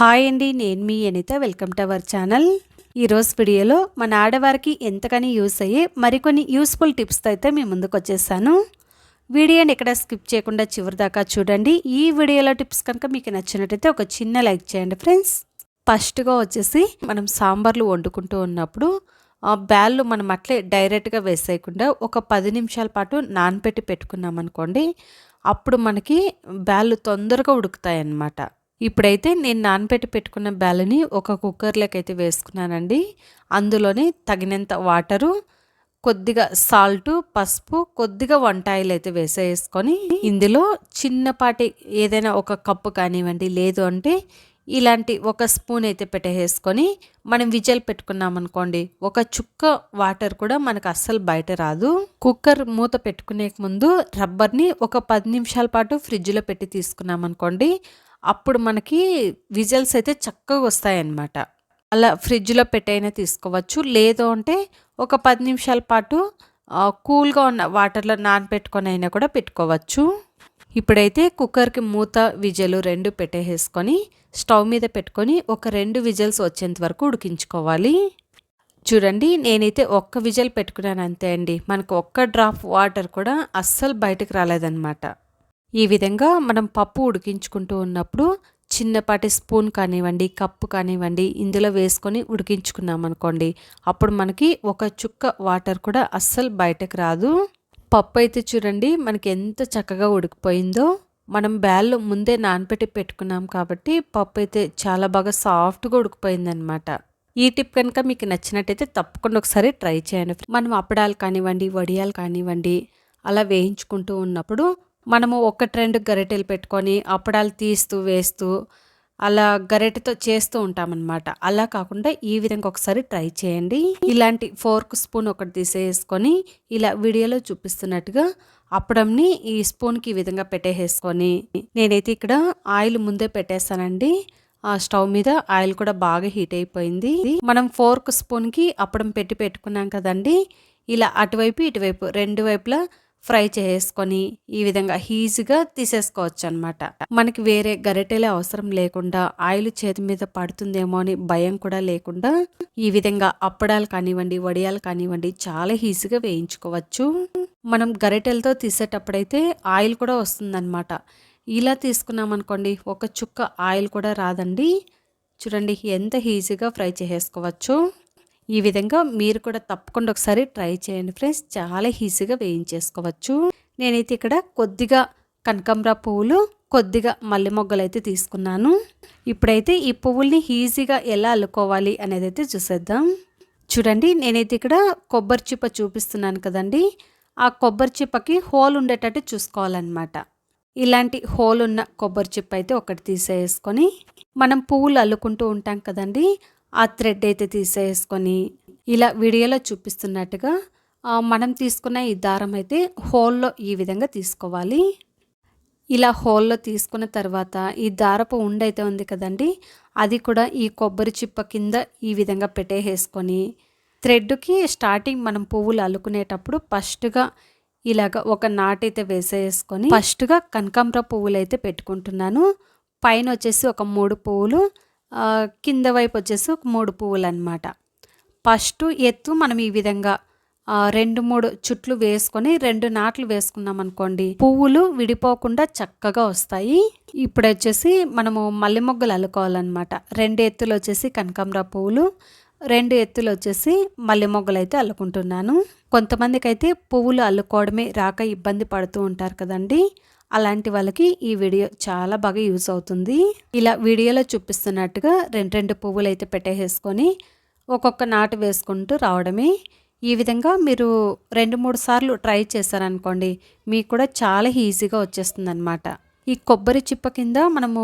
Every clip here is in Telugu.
హాయ్ అండి నేను మీ Anitha. Welcome to our channel. ఈరోజు వీడియోలో మన ఆడవారికి ఎంతకని యూస్ అయ్యే మరికొన్ని యూస్ఫుల్ టిప్స్తో అయితే మీ ముందుకు వచ్చేసాను. వీడియోని ఎక్కడ స్కిప్ చేయకుండా చివరి దాకా చూడండి. ఈ వీడియోలో టిప్స్ కనుక మీకు నచ్చినట్టయితే ఒక చిన్న లైక్ చేయండి ఫ్రెండ్స్. ఫస్ట్గా వచ్చేసి మనం సాంబార్లు వండుకుంటూ ఉన్నప్పుడు ఆ బ్యాళ్ళు మనం అట్లే డైరెక్ట్గా వేసేయకుండా ఒక పది నిమిషాల పాటు నానపెట్టి పెట్టుకున్నాం అనుకోండి అప్పుడు మనకి బ్యాళ్ళు తొందరగా ఉడుకుతాయి అన్నమాట ఇప్పుడైతే నేను నానబెట్టి పెట్టుకున్న బెల్లని ఒక కుక్కర్లోకి అయితే వేసుకున్నానండి. అందులోని తగినంత వాటరు కొద్దిగా సాల్ట్ పసుపు కొద్దిగా వంట అయితే వేసేసుకొని ఇందులో చిన్నపాటి ఏదైనా ఒక కప్పు కానివ్వండి లేదు అంటే ఇలాంటి ఒక స్పూన్ అయితే పెట్టేసుకొని మనం విజల్ పెట్టుకున్నాం అనుకోండి ఒక చుక్క వాటర్ కూడా మనకు అస్సలు బయట రాదు. కుక్కర్ మూత పెట్టుకునే ముందు రబ్బర్ని ఒక పది నిమిషాల పాటు ఫ్రిడ్జ్లో పెట్టి తీసుకున్నాం అనుకోండి అప్పుడు మనకి విజల్స్ అయితే చక్కగా వస్తాయన్నమాట. అలా ఫ్రిడ్జ్లో పెట్టైనా తీసుకోవచ్చు. లేదు అంటే ఒక పది నిమిషాల పాటు కూల్గా ఉన్న వాటర్లో నానబెట్టుకొని అయినా కూడా పెట్టుకోవచ్చు. ఇప్పుడైతే కుక్కర్కి మూత విజలు రెండు పెట్టేసుకొని స్టవ్ మీద పెట్టుకొని ఒక రెండు విజల్స్ వచ్చేంత వరకు ఉడికించుకోవాలి. చూడండి నేనైతే ఒక్క విజల్ పెట్టుకున్నాను అంతే అండి. మనకు ఒక్క డ్రాప్ వాటర్ కూడా అస్సలు బయటకు రాలేదన్నమాట. ఈ విధంగా మనం పప్పు ఉడికించుకుంటూ ఉన్నప్పుడు చిన్నపాటి స్పూన్ కానివ్వండి కప్పు కానివ్వండి ఇందులో వేసుకొని ఉడికించుకున్నాం అనుకోండి అప్పుడు మనకి ఒక చుక్క వాటర్ కూడా అస్సలు బయటకు రాదు. పప్పు అయితే చూడండి మనకి ఎంత చక్కగా ఉడికిపోయిందో. మనం బ్యాల్లో ముందే నానపెట్టి పెట్టుకున్నాం కాబట్టి పప్పు అయితే చాలా బాగా సాఫ్ట్గా ఉడికిపోయిందనమాట ఈ టిప్ కనుక మీకు నచ్చినట్టయితే తప్పకుండా ఒకసారి ట్రై చేయండి. మనం అప్పడాలు కానివ్వండి వడియాలు కానివ్వండి అలా వేయించుకుంటూ ఉన్నప్పుడు మనము ఒక రెండు గరిటెలు పెట్టుకొని అప్పడాలు తీస్తూ వేస్తూ అలా గరిటెతో చేస్తూ ఉంటామన్నమాట. అలా కాకుండా ఈ విధంగా ఒకసారి ట్రై చేయండి. ఇలాంటి ఫోర్క్ స్పూన్ ఒకటి తీసేసుకొని ఇలా వీడియోలో చూపిస్తున్నట్టుగా అప్పడంని ఈ స్పూన్కి ఈ విధంగా పెట్టేసుకొని నేనైతే ఇక్కడ ఆయిల్ ముందే పెట్టేస్తానండి. ఆ స్టవ్ మీద ఆయిల్ కూడా బాగా హీట్ అయిపోయింది. మనం ఫోర్క్ స్పూన్కి అప్పడం పెట్టి పెట్టుకున్నాం కదండి. ఇలా అటువైపు ఇటువైపు రెండు వైపులా ఫ్రై చేసుకొని ఈ విధంగా ఈజీగా తీసేసుకోవచ్చు అనమాట మనకి వేరే గరిటెలే అవసరం లేకుండా ఆయిల్ చేతి మీద పడుతుందేమో అని భయం కూడా లేకుండా ఈ విధంగా అప్పడాలు కానివ్వండి వడియాలు కానివ్వండి చాలా ఈజీగా వేయించుకోవచ్చు. మనం గరిటెలతో తీసేటప్పుడైతే ఆయిల్ కూడా వస్తుందన్నమాట. ఇలా తీసుకున్నాం అనుకోండి ఒక చుక్క ఆయిల్ కూడా రాదండి. చూడండి ఎంత ఈజీగా ఫ్రై చేసుకోవచ్చు. ఈ విధంగా మీరు కూడా తప్పకుండా ఒకసారి ట్రై చేయండి ఫ్రెండ్స్. చాలా ఈజీగా వేయించేసుకోవచ్చు. నేనైతే ఇక్కడ కొద్దిగా కనకంబర పువ్వులు కొద్దిగా మల్లె మొగ్గలు అయితే తీసుకున్నాను. ఇప్పుడైతే ఈ పువ్వుల్ని ఈజీగా ఎలా అల్లుకోవాలి అనేది అయితే చూసేద్దాం. చూడండి నేనైతే ఇక్కడ కొబ్బరి చిప్ప చూపిస్తున్నాను కదండి. ఆ కొబ్బరి చిప్పకి హోల్ ఉండేటట్టు చూసుకోవాలన్నమాట. ఇలాంటి హోల్ ఉన్న కొబ్బరి చిప్ప అయితే ఒకటి తీసేసుకొని మనం పువ్వులు అల్లుకుంటూ ఉంటాం కదండి. ఆ థ్రెడ్ అయితే తీసేసుకొని ఇలా వీడియోలో చూపిస్తున్నట్టుగా మనం తీసుకున్న ఈ దారం అయితే హోల్లో ఈ విధంగా తీసుకోవాలి. ఇలా హోల్లో తీసుకున్న తర్వాత ఈ దారపు ఉండైతే ఉంది కదండి అది కూడా ఈ కొబ్బరి చిప్ప కింద ఈ విధంగా పెట్టేసుకొని థ్రెడ్కి స్టార్టింగ్ మనం పువ్వులు అల్లుకునేటప్పుడు ఫస్ట్గా ఇలాగ ఒక నాటైతే వేసేసుకొని ఫస్ట్గా కనకాంబర పువ్వులు అయితే పెట్టుకుంటున్నాను. పైన వచ్చేసి ఒక మూడు పువ్వులు కింద వైపు వచ్చేసి ఒక మూడు పువ్వులు అనమాట ఫస్ట్ ఎత్తు మనం ఈ విధంగా రెండు మూడు చుట్లు వేసుకొని రెండు నాట్లు వేసుకున్నాం అనుకోండి పువ్వులు విడిపోకుండా చక్కగా వస్తాయి. ఇప్పుడు వచ్చేసి మనము మల్లె మొగ్గలు అల్లుకోవాలన్నమాట. రెండు ఎత్తులు వచ్చేసి కనకాంబర పువ్వులు రెండు ఎత్తులు వచ్చేసి మల్లె మొగ్గలు అయితే అల్లుకుంటున్నాను. కొంతమందికి అయితే పువ్వులు అల్లుకోవడమే రాక ఇబ్బంది పడుతూ ఉంటారు కదండి. అలాంటి వాళ్ళకి ఈ వీడియో చాలా బాగా యూజ్ అవుతుంది. ఇలా వీడియోలో చూపిస్తున్నట్టుగా రెండు రెండు పువ్వులు అయితే పెట్టేసుకొని ఒక్కొక్క నాటు వేసుకుంటూ రావడమే. ఈ విధంగా మీరు రెండు మూడు సార్లు ట్రై చేశారనుకోండి మీకు కూడా చాలా ఈజీగా వచ్చేస్తుంది అనమాట ఈ కొబ్బరి చిప్ప కింద మనము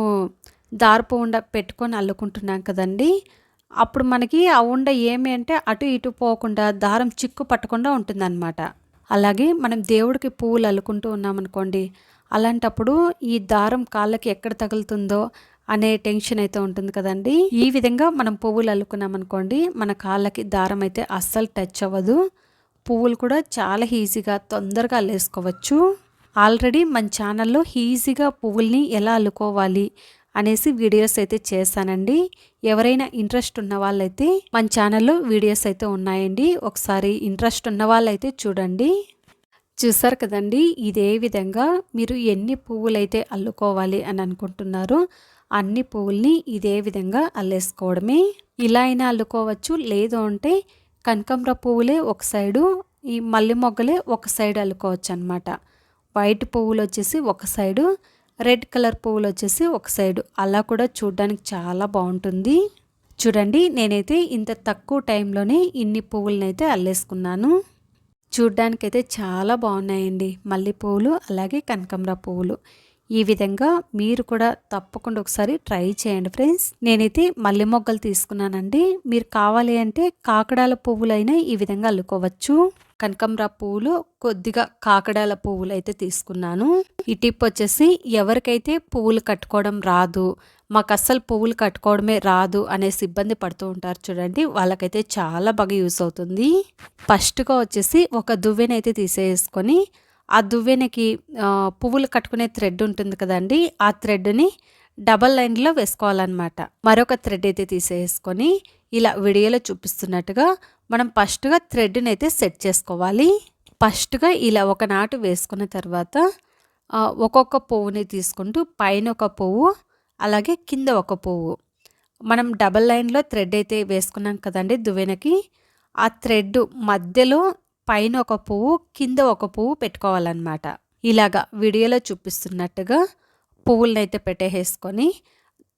దారపు ఉండ పెట్టుకొని అల్లుకుంటున్నాం కదండి అప్పుడు మనకి ఆ ఉండ ఏమి అంటే అటు ఇటు పోకుండా దారం చిక్కు పట్టకుండా ఉంటుందన్నమాట. అలాగే మనం దేవుడికి పువ్వులు అల్లుకుంటూ ఉన్నామనుకోండి అలాంటప్పుడు ఈ దారం కాళ్ళకి ఎక్కడ తగులుతుందో అనే టెన్షన్ అయితే ఉంటుంది కదండి. ఈ విధంగా మనం పువ్వులు అల్లుకున్నాం అనుకోండి మన కాళ్ళకి దారం అయితే అస్సలు టచ్ అవ్వదు. పువ్వులు కూడా చాలా ఈజీగా తొందరగా అల్లేసుకోవచ్చు. ఆల్రెడీ మన ఛానల్లో ఈజీగా పువ్వుల్ని ఎలా అల్లుకోవాలి అనేసి వీడియోస్ అయితే చేశానండి. ఎవరైనా ఇంట్రెస్ట్ ఉన్న వాళ్ళైతే మన ఛానల్లో వీడియోస్ అయితే ఉన్నాయండి. ఒకసారి ఇంట్రెస్ట్ ఉన్న వాళ్ళైతే చూడండి. చూసారు కదండి ఇదే విధంగా మీరు ఎన్ని పువ్వులైతే అల్లుకోవాలి అని అనుకుంటున్నారో అన్ని పువ్వుల్ని ఇదే విధంగా అల్లేసుకోవడమే. ఇలా అయినా అల్లుకోవచ్చు లేదు అంటే కనకంబర పువ్వులే ఒక సైడు ఈ మల్లె మొగ్గలే ఒక సైడ్ అల్లుకోవచ్చు అనమాట వైట్ పువ్వులు వచ్చేసి ఒక సైడు రెడ్ కలర్ పువ్వులు వచ్చేసి ఒక సైడు. అలా కూడా చూడడానికి చాలా బాగుంటుంది. చూడండి నేనైతే ఇంత తక్కువ టైంలోనే ఇన్ని పువ్వులనైతే అల్లేసుకున్నాను. చూడ్డానికైతే చాలా బాగున్నాయండి. మల్లెపూలు అలాగే కనకంబర పువ్వులు. ఈ విధంగా మీరు కూడా తప్పకుండా ఒకసారి ట్రై చేయండి ఫ్రెండ్స్. నేనైతే మల్లె మొగ్గలు తీసుకున్నానండి. మీరు కావాలి అంటే కాకడాల పువ్వులైనా ఈ విధంగా అల్లుకోవచ్చు. కనకంబర పువ్వులు కొద్దిగా కాకడాల పువ్వులు అయితే తీసుకున్నాను. ఈ టిప్ వచ్చేసి ఎవరికైతే పువ్వులు కట్టుకోవడం రాదు మాకు అస్సలు పువ్వులు కట్టుకోవడమే రాదు అనేసి ఇబ్బంది పడుతూ ఉంటారు చూడండి వాళ్ళకైతే చాలా బాగా యూస్ అవుతుంది. ఫస్ట్గా వచ్చేసి ఒక దువ్వెనైతే తీసేసుకొని ఆ దువ్వెనకి పువ్వులు కట్టుకునే థ్రెడ్ ఉంటుంది కదండి ఆ థ్రెడ్ని డబల్ లైన్లో వేసుకోవాలన్నమాట. మరొక థ్రెడ్ అయితే తీసేసుకొని ఇలా వీడియోలో చూపిస్తున్నట్టుగా మనం ఫస్ట్గా థ్రెడ్ని అయితే సెట్ చేసుకోవాలి. ఫస్ట్గా ఇలా ఒక నాటు వేసుకున్న తర్వాత ఒక్కొక్క పువ్వుని తీసుకుంటూ పైన ఒక పువ్వు అలాగే కింద ఒక పువ్వు. మనం డబల్ లైన్లో థ్రెడ్ అయితే వేసుకున్నాం కదండి దువ్వెనకి. ఆ థ్రెడ్ మధ్యలో పైన ఒక పువ్వు కింద ఒక పువ్వు పెట్టుకోవాలన్నమాట. ఇలాగా వీడియోలో చూపిస్తున్నట్టుగా పువ్వులను అయితే పెట్టేసుకొని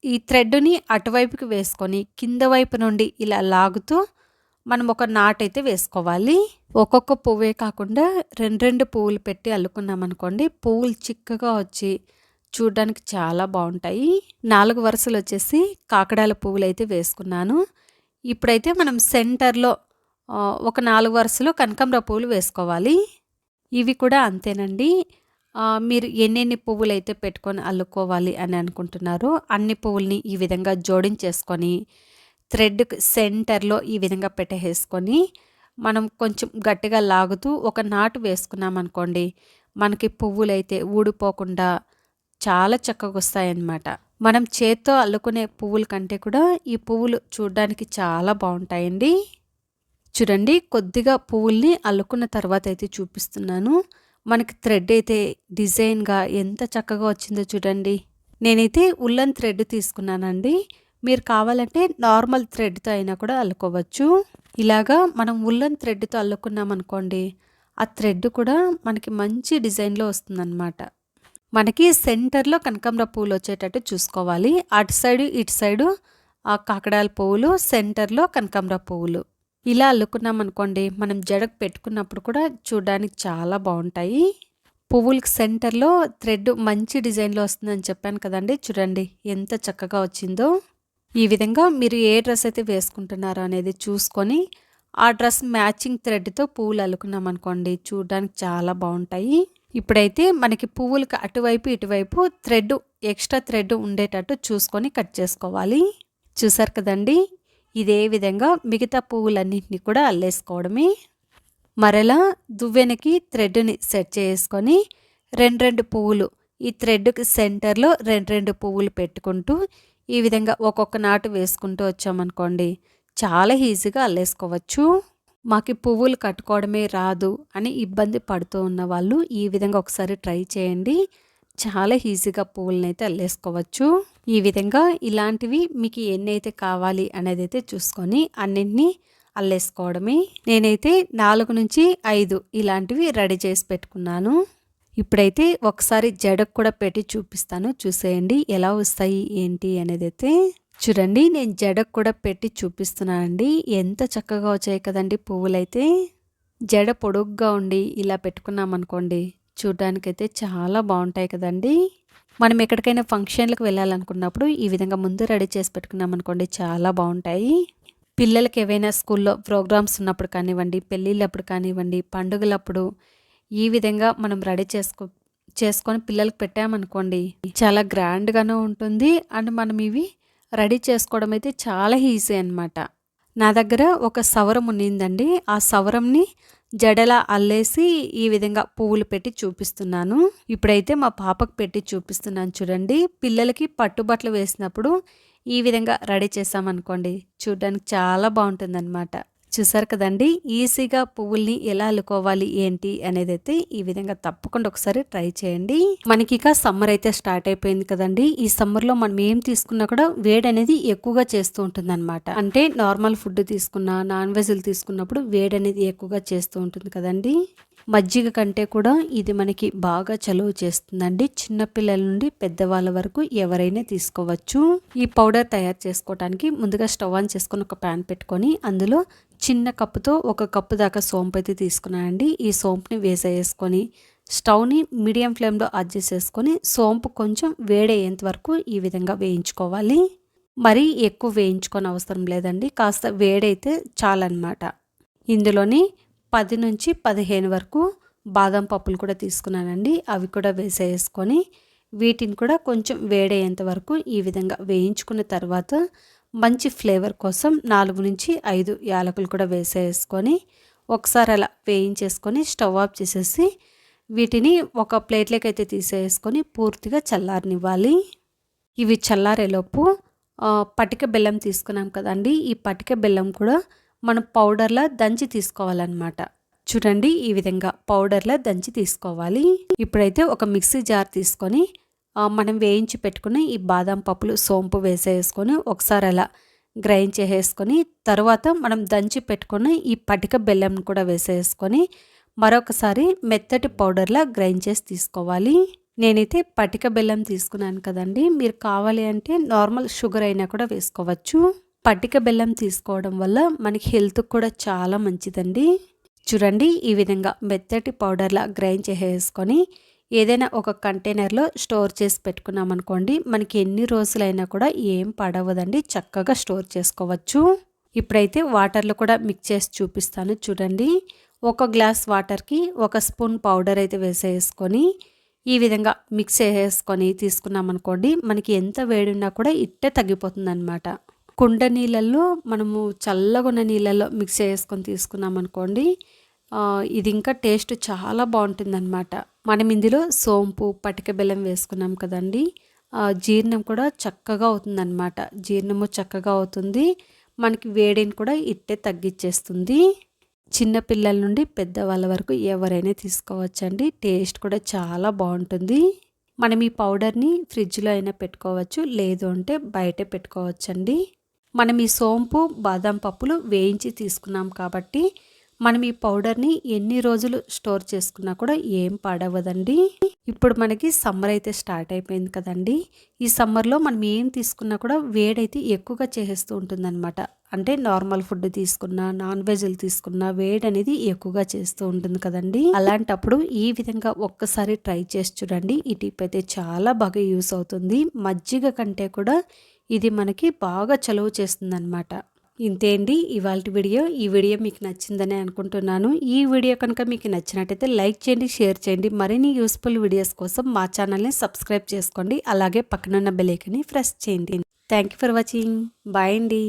ఈ థ్రెడ్ని అటువైపుకి వేసుకొని కింద వైపు నుండి ఇలా లాగుతూ మనం ఒక నాట్ అయితే వేసుకోవాలి. ఒక్కొక్క పువ్వే కాకుండా రెండు రెండు పువ్వులు పెట్టి అల్లుకున్నాం అనుకోండి పువ్వులు చిక్కగా వచ్చి చూడడానికి చాలా బాగుంటాయి. నాలుగు వరుసలు వచ్చేసి కాకడాల పువ్వులు అయితే వేసుకున్నాను. ఇప్పుడైతే మనం సెంటర్లో ఒక నాలుగు వరుసలు కనకాంబర పువ్వులు వేసుకోవాలి. ఇవి కూడా అంతేనండి. మీరు ఎన్నెన్ని పువ్వులు అయితే పెట్టుకొని అల్లుకోవాలి అని అనుకుంటున్నారో అన్ని పువ్వుల్ని ఈ విధంగా జోడించేసుకొని థ్రెడ్ సెంటర్లో ఈ విధంగా పెట్టేసుకొని మనం కొంచెం గట్టిగా లాగుతూ ఒక నాటు వేసుకున్నాం అనుకోండి మనకి పువ్వులు అయితే ఊడిపోకుండా చాలా చక్కగా వస్తాయన్నమాట. మనం చేత్తో అల్లుకునే పువ్వుల కంటే కూడా ఈ పువ్వులు చూడడానికి చాలా బాగుంటాయండి. చూడండి కొద్దిగా పువ్వుల్ని అల్లుకున్న తర్వాత అయితే చూపిస్తున్నాను. మనకి థ్రెడ్ అయితే డిజైన్గా ఎంత చక్కగా వచ్చిందో చూడండి. నేనైతే ఉల్లన్ థ్రెడ్ తీసుకున్నానండి. మీరు కావాలంటే నార్మల్ థ్రెడ్తో అయినా కూడా అల్లుకోవచ్చు. ఇలాగా మనం ఉల్లన్ థ్రెడ్తో అల్లుకున్నాం అనుకోండి ఆ థ్రెడ్ కూడా మనకి మంచి డిజైన్లో వస్తుందన్నమాట. మనకి సెంటర్లో కనకాంబర పువ్వులు వచ్చేటట్టు చూసుకోవాలి. అటు సైడు ఇటు సైడు ఆ కాకడాల పువ్వులు సెంటర్లో కనకాంబర పువ్వులు. ఇలా అల్లుకున్నాం అనుకోండి మనం జడకు పెట్టుకున్నప్పుడు కూడా చూడడానికి చాలా బాగుంటాయి. పువ్వులకి సెంటర్లో థ్రెడ్ మంచి డిజైన్లో వస్తుందని చెప్పాను కదండి చూడండి ఎంత చక్కగా వచ్చిందో. ఈ విధంగా మీరు ఏ డ్రెస్ అయితే వేసుకుంటున్నారో అనేది చూసుకొని ఆ డ్రెస్ మ్యాచింగ్ థ్రెడ్తో పువ్వులు అల్లుకున్నాం అనుకోండి చూడడానికి చాలా బాగుంటాయి. ఇప్పుడైతే మనకి పువ్వులకు అటువైపు ఇటువైపు థ్రెడ్ ఎక్స్ట్రా థ్రెడ్ ఉండేటట్టు చూసుకొని కట్ చేసుకోవాలి. చూసారు కదండి? ఇదే విధంగా మిగతా పువ్వులన్నింటినీ కూడా అల్లేసుకోవడమే. మరలా దువ్వెనకి థ్రెడ్ని సెట్ చేసుకొని రెండు రెండు పువ్వులు ఈ థ్రెడ్కి సెంటర్లో రెండు రెండు పువ్వులు పెట్టుకుంటూ ఈ విధంగా ఒక్కొక్క నాటు వేసుకుంటూ వచ్చామనుకోండి చాలా ఈజీగా అల్లేసుకోవచ్చు. మాకు పువ్వులు కట్టుకోవడమే రాదు అని ఇబ్బంది పడుతూ ఉన్న వాళ్ళు ఈ విధంగా ఒకసారి ట్రై చేయండి. చాలా ఈజీగా పువ్వులనైతే అల్లేసుకోవచ్చు. ఈ విధంగా ఇలాంటివి మీకు ఎన్నైతే కావాలి అనేది అయితే చూసుకొని అన్నింటినీ అల్లేసుకోవడమే. నేనైతే నాలుగు నుంచి ఐదు ఇలాంటివి రెడీ చేసి పెట్టుకున్నాను. ఇప్పుడైతే ఒకసారి జడకు కూడా పెట్టి చూపిస్తాను. చూసేయండి ఎలా వస్తాయి ఏంటి అనేది అయితే చూడండి నేను జడకు కూడా పెట్టి చూపిస్తున్నానండి. ఎంత చక్కగా వచ్చాయి కదండి పువ్వులైతే. జడ పొడుగ్గా ఉండి ఇలా పెట్టుకున్నాం అనుకోండి చాలా బాగుంటాయి కదండి. మనం ఎక్కడికైనా ఫంక్షన్లకు వెళ్ళాలనుకున్నప్పుడు ఈ విధంగా ముందు రెడీ చేసి పెట్టుకున్నాం అనుకోండి చాలా బాగుంటాయి. పిల్లలకి ఏవైనా స్కూల్లో ప్రోగ్రామ్స్ ఉన్నప్పుడు కానివ్వండి పెళ్ళిళ్ళప్పుడు కానివ్వండి పండుగలప్పుడు ఈ విధంగా మనం రెడీ చేసుకో చేసుకొని పిల్లలకు పెట్టామనుకోండి చాలా గ్రాండ్గానే ఉంటుంది. అండ్ మనం ఇవి రెడీ చేసుకోవడం అయితే చాలా ఈజీ అనమాట నా దగ్గర ఒక సవరం ఉన్నిందండి. ఆ సవరంని జడలా అల్లేసి ఈ విధంగా పువ్వులు పెట్టి చూపిస్తున్నాను. ఇప్పుడైతే మా పాపకు పెట్టి చూపిస్తున్నాను చూడండి. పిల్లలకి పట్టుబట్టలు వేసినప్పుడు ఈ విధంగా రెడీ చేసామనుకోండి చూడడానికి చాలా బాగుంటుందన్నమాట. చూసారు కదండి. ఈజీగా పువ్వుల్ని ఎలా అల్లుకోవాలి ఏంటి అనేది అయితే ఈ విధంగా తప్పకుండా ఒకసారి ట్రై చేయండి. మనకి ఇక సమ్మర్ అయితే స్టార్ట్ అయిపోయింది కదండి. ఈ సమ్మర్లో మనం ఏం తీసుకున్నా కూడా వేడి అనేది ఎక్కువగా చేస్తూ ఉంటుంది అనమాట అంటే నార్మల్ ఫుడ్ తీసుకున్నా నాన్ వెజ్లు తీసుకున్నప్పుడు వేడి అనేది ఎక్కువగా చేస్తూ ఉంటుంది కదండి. మజ్జిగ కంటే కూడా ఇది మనకి బాగా చలువ చేస్తుందండి. చిన్నపిల్లల నుండి పెద్దవాళ్ళ వరకు ఎవరైనా తీసుకోవచ్చు. ఈ పౌడర్ తయారు చేసుకోవడానికి ముందుగా స్టవ్ ఆన్ చేసుకొని ఒక ప్యాన్ పెట్టుకొని అందులో చిన్న కప్పుతో ఒక కప్పు దాకా సోంపు అయితే తీసుకున్నానండి. ఈ సోంపుని వేసేసుకొని స్టవ్ని మీడియం ఫ్లేమ్లో అడ్జస్ట్ చేసుకొని సోంపు కొంచెం వేడయ్యేంత వరకు ఈ విధంగా వేయించుకోవాలి. మరీ ఎక్కువ వేయించుకొని అవసరం లేదండి కాస్త వేడైతే చాలన్నమాట. ఇందులోని పది నుంచి పదిహేను వరకు బాదం పప్పులు కూడా తీసుకున్నానండి. అవి కూడా వేసేసుకొని వీటిని కూడా కొంచెం వేడయ్యేంత వరకు ఈ విధంగా వేయించుకున్న తర్వాత మంచి ఫ్లేవర్ కోసం నాలుగు నుంచి ఐదు యాలకులు కూడా వేసేసుకొని ఒకసారి అలా వేయించేసుకొని స్టవ్ ఆఫ్ చేసేసి వీటిని ఒక ప్లేట్లోకి అయితే తీసేసుకొని పూర్తిగా చల్లారనివ్వాలి. ఇవి చల్లారేలోపు పటిక బెల్లం తీసుకున్నాం కదండి ఈ పటిక బెల్లం కూడా మనం పౌడర్లా దంచి తీసుకోవాలన్నమాట. చూడండి ఈ విధంగా పౌడర్లా దంచి తీసుకోవాలి. ఇప్పుడైతే ఒక మిక్సీ జార్ తీసుకొని మనం వేయించి పెట్టుకుని ఈ బాదం పప్పులు సోంపు వేసేసుకొని ఒకసారి అలా గ్రైండ్ చేసేసుకొని తర్వాత మనం దంచి పెట్టుకొని ఈ పటిక బెల్లం కూడా వేసేసుకొని మరొకసారి మెత్తటి పౌడర్లా గ్రైండ్ చేసి తీసుకోవాలి. నేనైతే పటిక బెల్లం తీసుకున్నాను కదండి. మీరు కావాలి అంటే నార్మల్ షుగర్ అయినా కూడా వేసుకోవచ్చు. పటిక బెల్లం తీసుకోవడం వల్ల మనకి హెల్త్ కూడా చాలా మంచిదండి. చూడండి ఈ విధంగా మెత్తటి పౌడర్లా గ్రైండ్ చేసేసుకొని ఏదైనా ఒక కంటైనర్లో స్టోర్ చేసి పెట్టుకున్నాం అనుకోండి మనకి ఎన్ని రోజులైనా కూడా ఏం పడవదండి చక్కగా స్టోర్ చేసుకోవచ్చు. ఇప్పుడైతే వాటర్లో కూడా మిక్స్ చేసి చూపిస్తాను చూడండి. ఒక గ్లాస్ వాటర్కి ఒక స్పూన్ పౌడర్ అయితే వేసేసుకొని ఈ విధంగా మిక్స్ చేసేసుకొని తీసుకున్నాం అనుకోండి మనకి ఎంత వేడున్నా కూడా ఇట్టే తగ్గిపోతుంది అనమాట కుండ నీళ్ళల్లో మనము చల్లగున్న నీళ్ళల్లో మిక్స్ చేసుకొని తీసుకున్నాం అనుకోండి ఇది ఇంకా టేస్ట్ చాలా బాగుంటుందన్నమాట. మనం ఇందులో సోంపు పటిక బెల్లం వేసుకున్నాం కదండి. జీర్ణం కూడా చక్కగా అవుతుందన్నమాట. జీర్ణము చక్కగా అవుతుంది. మనకి వేడిని కూడా ఇట్టే తగ్గించేస్తుంది చిన్నపిల్లల నుండి పెద్దవాళ్ళ వరకు ఎవరైనా తీసుకోవచ్చండి. టేస్ట్ కూడా చాలా బాగుంటుంది. మనం ఈ పౌడర్ని ఫ్రిడ్జ్లో అయినా పెట్టుకోవచ్చు లేదు అంటే బయటే పెట్టుకోవచ్చండి. మనం ఈ సోంపు బాదం పప్పులు వేయించి తీసుకున్నాం కాబట్టి మనం ఈ పౌడర్ని ఎన్ని రోజులు స్టోర్ చేసుకున్నా కూడా ఏం పాడవదండి ఇప్పుడు మనకి సమ్మర్ అయితే స్టార్ట్ అయిపోయింది కదండి. ఈ సమ్మర్లో మనం ఏం తీసుకున్నా కూడా వేడైతే ఎక్కువగా చేసేస్తూ ఉంటుందన్నమాట. అంటే నార్మల్ ఫుడ్ తీసుకున్నా నాన్ వెజ్లు తీసుకున్నా వేడి అనేది ఎక్కువగా చేస్తూ ఉంటుంది కదండి. అలాంటప్పుడు ఈ విధంగా ఒక్కసారి ట్రై చేసి చూడండి. ఈ టిప్ అయితే చాలా బాగా యూస్ అవుతుంది. మజ్జిగ కంటే కూడా ఇది మనకి బాగా చలువ చేస్తుంది అనమాట ఇంతే అండి. ఇవాళ వీడియో ఈ వీడియో మీకు నచ్చిందని అనుకుంటున్నాను. ఈ వీడియో కనుక మీకు నచ్చినట్టయితే లైక్ చేయండి షేర్ చేయండి. మరిన్ని యూస్ఫుల్ వీడియోస్ కోసం మా ఛానల్ని సబ్స్క్రైబ్ చేసుకోండి. అలాగే పక్కనున్న బెలేకని ప్రెస్ చేయండి. Thank you for watching bye అండి.